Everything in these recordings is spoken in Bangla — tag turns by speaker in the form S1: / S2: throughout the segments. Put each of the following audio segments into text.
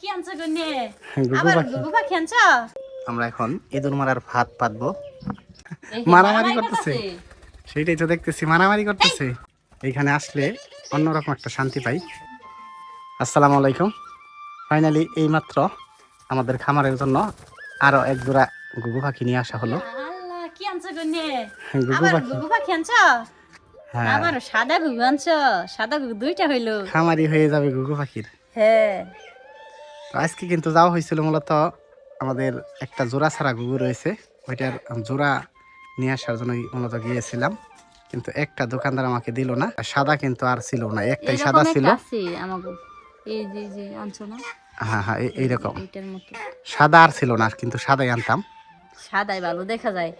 S1: কি আনছো গনে? আবার গুগু পাখি আনছো?
S2: আমরা এখন ইঁদুর মারার ভাত পাতবো। মারামারি করতেছে। সেইটাই তো দেখতেছি মারামারি করতেছে। এইখানে আসলে অন্যরকম একটা শান্তি পাই। আসসালামু আলাইকুম। ফাইনালি এইমাত্র আমাদের খামারের জন্য আরও এক জোড়া গুগু পাখি নিয়ে আসা হলো।
S1: কি আনছো গনে? আবার গুগু পাখি আনছো?
S2: হ্যাঁ।
S1: সাদা গুগু আনছো? সাদা গুগু দুইটা হইল।
S2: খামারি হয়ে যাবে গুগু পাখির।
S1: হ্যাঁ।
S2: আজকে কিন্তু যাওয়া হয়েছিল মূলত আমাদের একটা জোড়া ছাড়া গুগু রয়েছে। ওইটার জোড়া নিয়ে আসার জন্য মূলত গিয়েছিলাম। কিন্তু একটা দোকানদার আমাকে দিল না। সাদা কিন্তু আর ছিল না একটাই সাদা ছিল। হ্যাঁ হ্যাঁ এই- এইরকম। সাদা আর ছিল না কিন্তু সাদাই আনতাম।
S1: সাদাই ভালো দেখা যায়।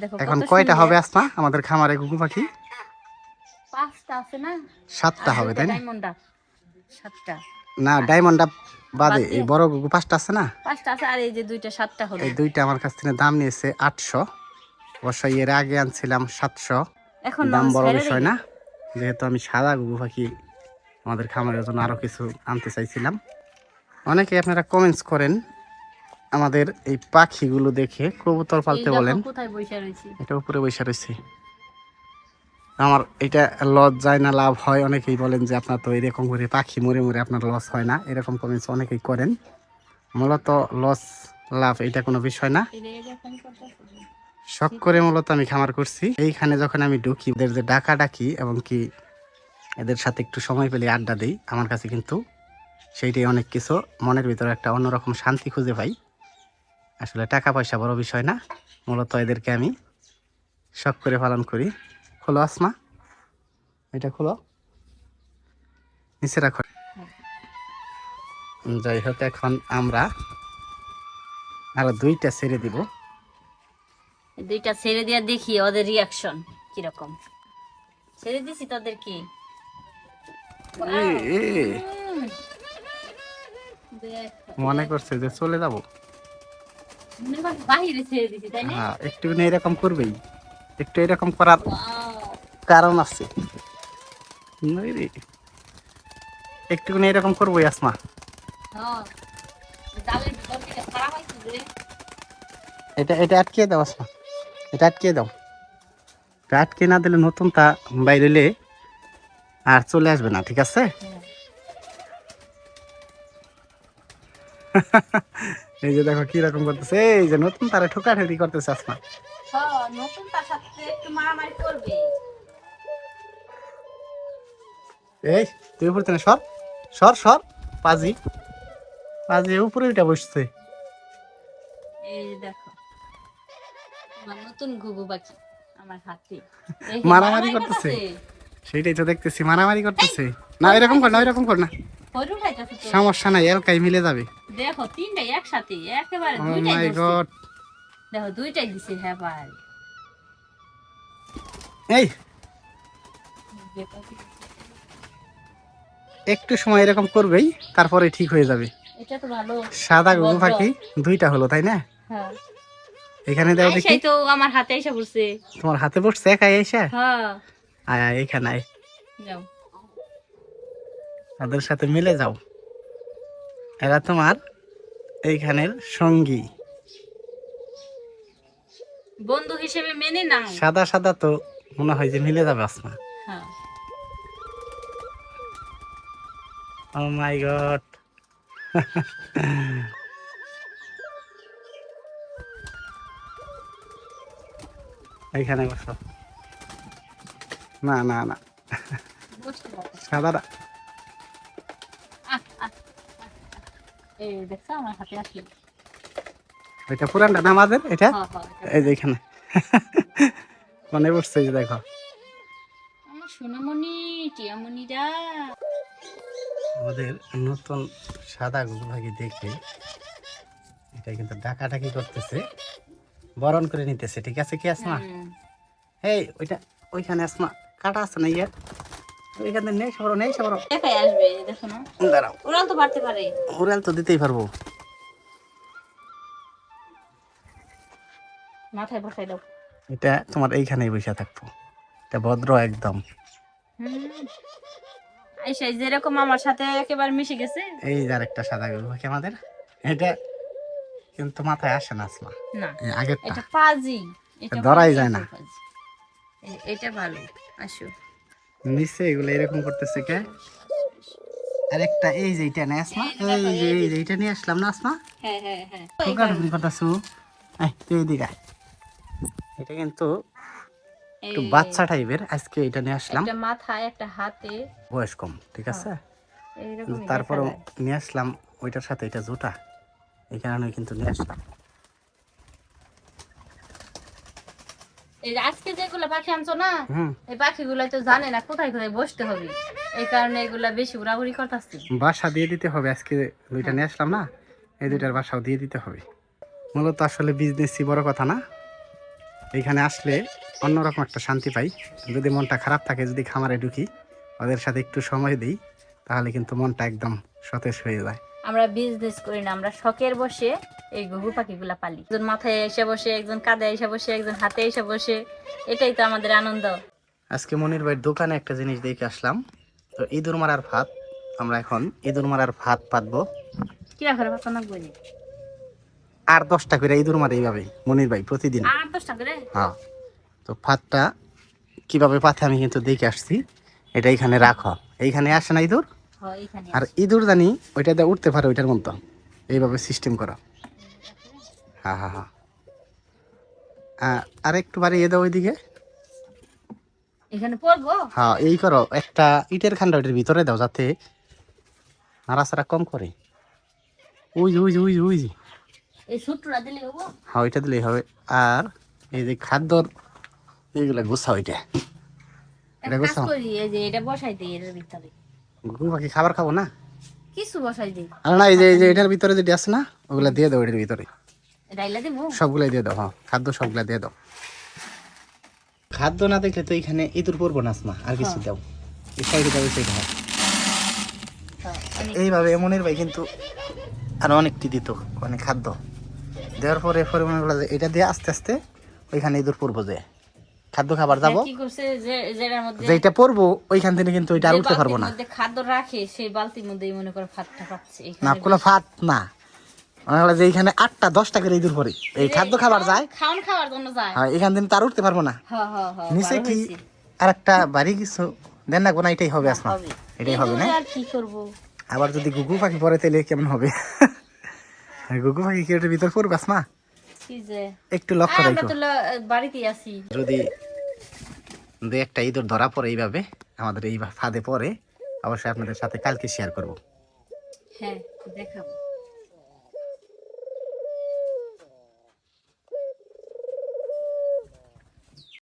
S1: দেখো
S2: এখন কয়টা। হবে আসমা আমাদের খামারে গুগু পাখি?
S1: পাঁচটা আছে না?
S2: সাতটা হবে তাই না?
S1: সাতটা।
S2: না ডায়মন্ডটা বাদে এই বড় গুগু পাঁচটা আছে না?
S1: পাঁচটা আছে আর এই যে দুইটা সাতটা হলো।
S2: এই দুইটা আমার কাছ থেকে দাম নিয়েছে আটশো। অবশ্যই এর আগে আনছিলাম সাতশো।
S1: এখন
S2: দাম বড় বিষয় না। যেহেতু আমি সাদা গুগু পাখি আমাদের খামারের জন্য আরও কিছু আনতে চাইছিলাম। অনেকে আপনারা কমেন্টস করেন আমাদের এই পাখিগুলো দেখে। কবুতর পালতে বলেন।
S1: কোথায় বসে রয়েছে।
S2: এটা উপরে বসে রয়েছে। আমার এটা লস যায় না লাভ হয়। অনেকেই বলেন যে আপনার তো এরকম করে পাখি মরে মরে আপনার লস হয় না। এরকম কমেন্টস অনেকেই করেন। মূলত লস লাভ, এটা কোনো বিষয় না। শখ করে মূলত আমি খামার করছি। এইখানে যখন আমি ঢুকি, এদের যে ডাকা ডাকি এবং কি এদের সাথে একটু সময় পেলে আড্ডা দিই, আমার কাছে কিন্তু সেইটাই অনেক কিছু। মনের ভিতরে একটা অন্যরকম শান্তি খুঁজে পাই। আসলে টাকা পয়সা বড় বিষয় না। মূলত এদেরকে আমি শখ করে পালন করি। খোলো আসমা। এটা খোলো। নিচে রাখো। যাই হোক এখন আমরা আরও দুইটা ছেড়ে দিব।
S1: দুইটা ছেড়ে দিয়ে দেখি ওদের রিয়াকশন কীরকম। ছেড়ে দিছি তোদের কি?
S2: মনে করছে যে চলে যাব।
S1: মনে হয়
S2: একটু এরকম করবেই। একটু এরকম করার কারণ আছে। একটুখানি এরকম করবোই আসমা
S1: হ্যাঁ।
S2: এটা এটা আটকে দাও আসমা এটা আটকে দাও। এটা আটকে না দিলে নতুন তা বাইরেলে আর চলে আসবে না ঠিক আছে? এই যে দেখো কি রকম করতেছে এই যে নতুন তারা ঠোকাঠুকি করতেছে আসমা
S1: হ্যাঁ, নতুন তার সাথে একটু মারামারি করবে।
S2: এই তুই উপরে না সর সর সর। পাজি পাজি উপরে উঠে বসছে।
S1: এই দেখো নতুন ঘুঘু পাখি আমার হাতে।
S2: মারামারি করতেছে। সেইটাই তো দেখতেছি মারামারি করতেছে। না এরকম কর না এরকম কর না। সমস্যা নাই এলকাই মিলে যাবে।
S1: দেখো তিনটাই একসাথে একেবারে
S2: ও
S1: দুইটাই
S2: মাই গড
S1: দেখো দুইটাই দিছে হ্যাঁ ভাই।
S2: এই। একটু সময় এরকম করবেই তারপরে ঠিক হয়ে যাবে। সাদা গুগু
S1: ভদ্র।
S2: পাখি দুইটা হলো তাই না?
S1: হ্যাঁ।
S2: এখানে দাও দেখি।
S1: তো আমার হাতে এসে
S2: তোমার হাতে পড়ছে একাই এসে?
S1: হ্যাঁ।
S2: আয় আয় এখানে আয়।
S1: যাও।
S2: তাদের সাথে মিলে যাও। এরা তোমার এইখানের সঙ্গী।
S1: বন্ধু হিসেবে মেনে নাও।
S2: সাদা সাদা তো মনে হয় যে মিলে যাবে আসমা। ও মাই গড এইখানে বসো। না না না। সাদাটা। ওইটা পুরানটা না আমাদের? এটা?
S1: হ্যাঁ হ্যাঁ এটা-
S2: এই যে এখানে। মনে পড়ছে যে দেখো।
S1: আমার সোনামণি টিয়ামণিরা।
S2: আমাদের নতুন সাদা গুগুভাগি দেখে এটা কিন্তু ডাকাডাকি করতেছে। বরণ করে নিতেছে ঠিক আছে কি আসমা?
S1: হুম।
S2: এই ওইটা ওইখানে আসমা কাটা আছে না ইয়ে ওইখানে নেই সবরো নেই সবরো।
S1: একাই আসবে দেখো না।
S2: দাঁড়াও।
S1: ওরাও তো পারতে পারে।
S2: ওরাল তো দিতেই পারব।
S1: মাথায় বসাই দাও।
S2: এটা তোমার এইখানেই বসে থাকব। এটা ভদ্র একদম।
S1: হুম। আইসা যেরকম আমার সাথে একেবারে মিশে গেছে।
S2: এই যে আরেকটা সাদা গরু পাখি আমাদের? এটা কিন্তু মাথায় আসে না এই
S1: এটা পাজি
S2: ধরাই যায় না।
S1: এটা ভালো আসো।
S2: নিচে এগুলো এরকম করতেছে কে? আরেকটা এই যে এটা নিয়ে আসমা। এই যে এই যে এটা নিয়ে আসলাম না আসমা?
S1: হ্যাঁ হ্যাঁ হ্যাঁ।
S2: ঠোকা ঠুকরি এই তুই এদিকে এটা কিন্তু একটু বাচ্চা টাইপের আজকে এটা নিয়ে আসলাম।
S1: একটা মাথায় একটা হাতে।
S2: বয়স কম ঠিক আছে?
S1: এইরকম
S2: তারপরে নিয়ে আসলাম ওইটার সাথে এটা জুটা এই কারণে কিন্তু নিয়ে আসলাম।
S1: আজকে যেগুলো পাখি আনছো না এই পাখিগুলো তো জানে না কোথায় কোথায় বসতে হবে। এই কারণে এগুলা বেশি উড়াউড়ি করতেছি।
S2: বাসা দিয়ে দিতে হবে আজকে দুইটা নিয়ে আসলাম না এই দুইটার বাসাও দিয়ে দিতে হবে। মূলত আসলে বিজনেসই বড় কথা না। এখানে আসলে অন্যরকম একটা শান্তি পাই। যদি মনটা খারাপ থাকে যদি খামারে ঢুকি ওদের সাথে একটু সময় দিই তাহলে কিন্তু মনটা একদম সতেজ হয়ে যায়।
S1: আমরা বিজনেস করি না আমরা শখের বসে এই ঘুঘু পাখিগুলা পালি। একজন মাথায় এসে বসে একজন কাঁধে এসে বসে একজন হাতে এসে বসে এটাই তো আমাদের আনন্দ।
S2: আজকে মনির ভাইয়ের দোকানে একটা জিনিস দেখে আসলাম। তো ইঁদুর মারার ভাত আমরা এখন ইঁদুর মারার ভাত পাতবো।
S1: কিরা করে ভাত না বলি
S2: আর দশটা করে ইঁদুর মারে এইভাবে মনির ভাই প্রতিদিন।
S1: আট দশটা করে?
S2: হ্যাঁ। তো ভাতটা কীভাবে পাতে আমি কিন্তু দেখে আসছি। এটা এখানে রাখো। এইখানে আসে না ইঁদুর? আর ইঁদুর জানি ওইটা দিয়ে উঠতে পারে ওইটার মতো। এইভাবে সিস্টেম করা। হ্যাঁ হ্যাঁ হ্যাঁ আর একটু বাড়িয়ে দাও ওইদিকে।
S1: এখানে পড়ব?
S2: হ্যাঁ এই করো। একটা ইটের খান্ডা ওইটার ভিতরে দাও যাতে নাড়াচাড়া কম করে। ওই যে, ওই ওই ওই
S1: এই হব?
S2: হ্যাঁ ওইটা দিলেই হবে। আর এই যে খাদ্যর এইগুলা গুছা ওইটা এটা।
S1: এই যে এটা বসাই দিই এর ভিতরে।
S2: ঘুঘু পাখি খাবার খাব না?
S1: কিছু বসাই দিই।
S2: আর না এই যে এই যে এটার ভিতরে যেটা আছে না ওগুলা দিয়ে দাও এটার ভিতরে।
S1: ডাইলা দিব?
S2: সবগুলাই দিয়ে দাও হ্যাঁ। খাদ্য সবগুলা দিয়ে দাও। খাদ্য না দেখলে তো এখানে ইঁদুর পড়ব না আসমা। আর কিছু দাও। এই সাইডে দাও এই সাইডে দাও।
S1: হ্যাঁ, অনেক-
S2: এইভাবে এমনের ভাই কিন্তু আরও অনেকটি দিত মানে খাদ্য। দেওয়ার পরে পরে মনে করল যে এটা দিয়ে আস্তে আস্তে ওইখানে ইঁদুর পড়ব যে। খাদ্য খাবার যাব।
S1: কি করছে? যেটার মধ্যে
S2: যেটা পড়ব ওইখান থেকে কিন্তু ওইটা আর উঠতে পারব না।
S1: মধ্যে খাদ্য রাখে সেই বালতির মধ্যেই মনে করে ভাতটা পাচ্ছে
S2: না কোনো ফাট না। যে আটটা দশটা করে ইঁদুর পরে। এই খাদ্য খাবার যায়।
S1: খাওন খাওয়ার জন্য যায়।
S2: আর এখান থেকে তার উঠতে পারব না।
S1: হ্যাঁ হ্যাঁ হ্যাঁ
S2: নিচে কি আর একটা বাড়ি কিছু? দেন না এটাই হবে আসমা। এটাই হবে না?
S1: এগুলো কি করব?
S2: আবার যদি গুগু পাখি পরে তাহলে কেমন হবে? গুগু পাখি কি ওটার ভিতর পড়বে আসমা? একটু লক্ষ্য রাখো।
S1: তো আছি।
S2: যদি দু একটা ইঁদুর ধরা পড়ে এইভাবে, আমাদের এই ফাঁদে পরে অবশ্যই আপনাদের সাথে কালকে শেয়ার করব।
S1: হ্যাঁ দেখাবো।